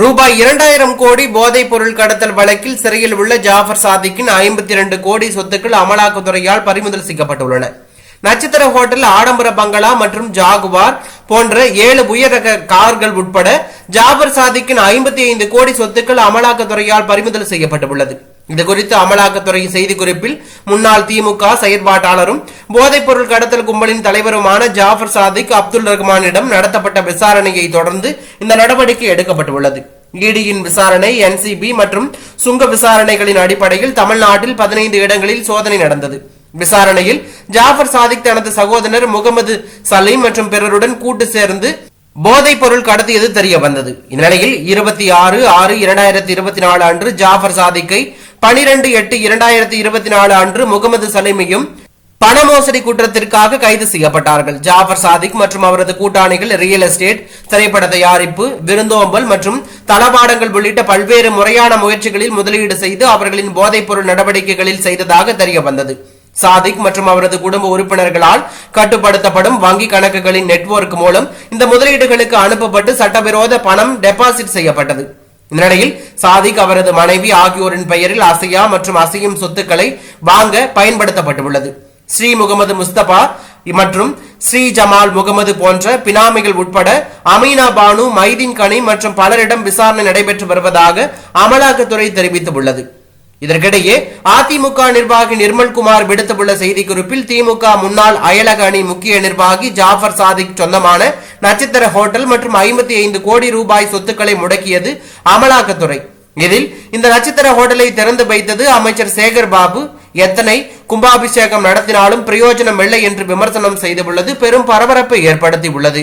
ரூபாய் இரண்டாயிரம் கோடி போதைப் பொருள் கடத்தல் வழக்கில் சிறையில் உள்ள ஜாஃபர் சாதிக்கின் ஐம்பத்தி இரண்டு கோடி சொத்துக்கள் அமலாக்கத்துறையால் பறிமுதல் செய்யப்பட்டுள்ளன. நட்சத்திர ஹோட்டல் ஆடம்பர பங்களா மற்றும் ஜாகுவார் போன்ற ஏழு உயரக கார்கள் உட்பட ஜாபர் சாதிக்கின் ஐம்பத்தி ஐந்து கோடி சொத்துக்கள் அமலாக்கத்துறையால் பறிமுதல் செய்யப்பட்டுள்ளது. இது குறித்து அமலாக்கத்துறை செய்திக்குறிப்பில் முன்னாள் திமுக செயற்பாட்டாளரும் போதைப்பொருள் கடத்தல் கும்பலின் தலைவருமான ஜாஃபர் சாதிக் அப்துல் ரஹ்மானிடம் நடத்தப்பட்ட விசாரணையை தொடர்ந்து இந்த நடவடிக்கை எடுக்கப்பட்டுள்ளது. இடியின் விசாரணை என்சிபி மற்றும் சுங்க விசாரணைகளின் அடிப்படையில் தமிழ்நாட்டில் பதினைந்து இடங்களில் சோதனை நடந்தது. விசாரணையில் ஜாஃபர் சாதிக் தனது சகோதரர் முகமது சலீம் மற்றும் பிறருடன் கூட்டு சேர்ந்து போதைப் பொருள் கடத்தியது தெரிய வந்தது இந்நிலையில் இருபத்தி ஆறு ஆறு இரண்டாயிரத்தி இருபத்தி நாலு அன்று ஜாஃபர் சாதிக்கை பனிரெண்டு எட்டு இரண்டாயிரத்தி இருபத்தி நாலு அன்று முகமது சலீமியும் பண மோசடி குற்றத்திற்காக கைது செய்யப்பட்டார்கள். ஜாஃபர் சாதிக் மற்றும் அவரது கூட்டாளிகள் ரியல் எஸ்டேட் திரைப்பட தயாரிப்பு விருந்தோம்பல் மற்றும் தளபாடங்கள் உள்ளிட்ட பல்வேறு முறையான முயற்சிகளில் முதலீடு செய்து அவர்களின் போதைப்பொருள் நடவடிக்கைகளில் செய்ததாக தெரிய வந்தது சாதிக் மற்றும் அவரது குடும்ப உறுப்பினர்களால் கட்டுப்படுத்தப்படும் வங்கி கணக்குகளின் நெட்வொர்க் மூலம் இந்த முதலீடுகளுக்கு அனுப்பப்பட்டு சட்டவிரோத பணம் டெபாசிட் செய்யப்பட்டது. இந்நிலையில் சாதிக் அவரது மனைவி ஆகியோரின் பெயரில் அசையா மற்றும் அசையும் சொத்துக்களை வாங்க பயன்படுத்தப்பட்டுள்ளது. ஸ்ரீ முகமது முஸ்தபா மற்றும் ஸ்ரீ ஜமால் முகமது போன்ற பினாமிகள் உட்பட அமீனா பானு மைதீன் கனி மற்றும் பலரிடம் விசாரணை நடைபெற்று வருவதாக அமலாக்கத்துறை தெரிவித்துள்ளது. இதற்கிடையே அதிமுக நிர்வாகி நிர்மல்குமார் விடுத்துள்ள செய்திக்குறிப்பில் திமுக முன்னாள் அயலக அணி முக்கிய நிர்வாகி ஜாஃபர் சாதிக் சொந்தமான நட்சத்திர ஹோட்டல் மற்றும் ஐம்பத்தி ஐந்து கோடி ரூபாய் சொத்துக்களை முடக்கியது அமலாக்கத்துறை. இதில் இந்த நட்சத்திர ஹோட்டலை திறந்து வைத்தது அமைச்சர் சேகர் பாபு. எத்தனை கும்பாபிஷேகம் நடத்தினாலும் பிரயோஜனம் இல்லை என்று விமர்சனம் செய்துள்ளது. பெரும் பரபரப்பை ஏற்படுத்தியுள்ளது.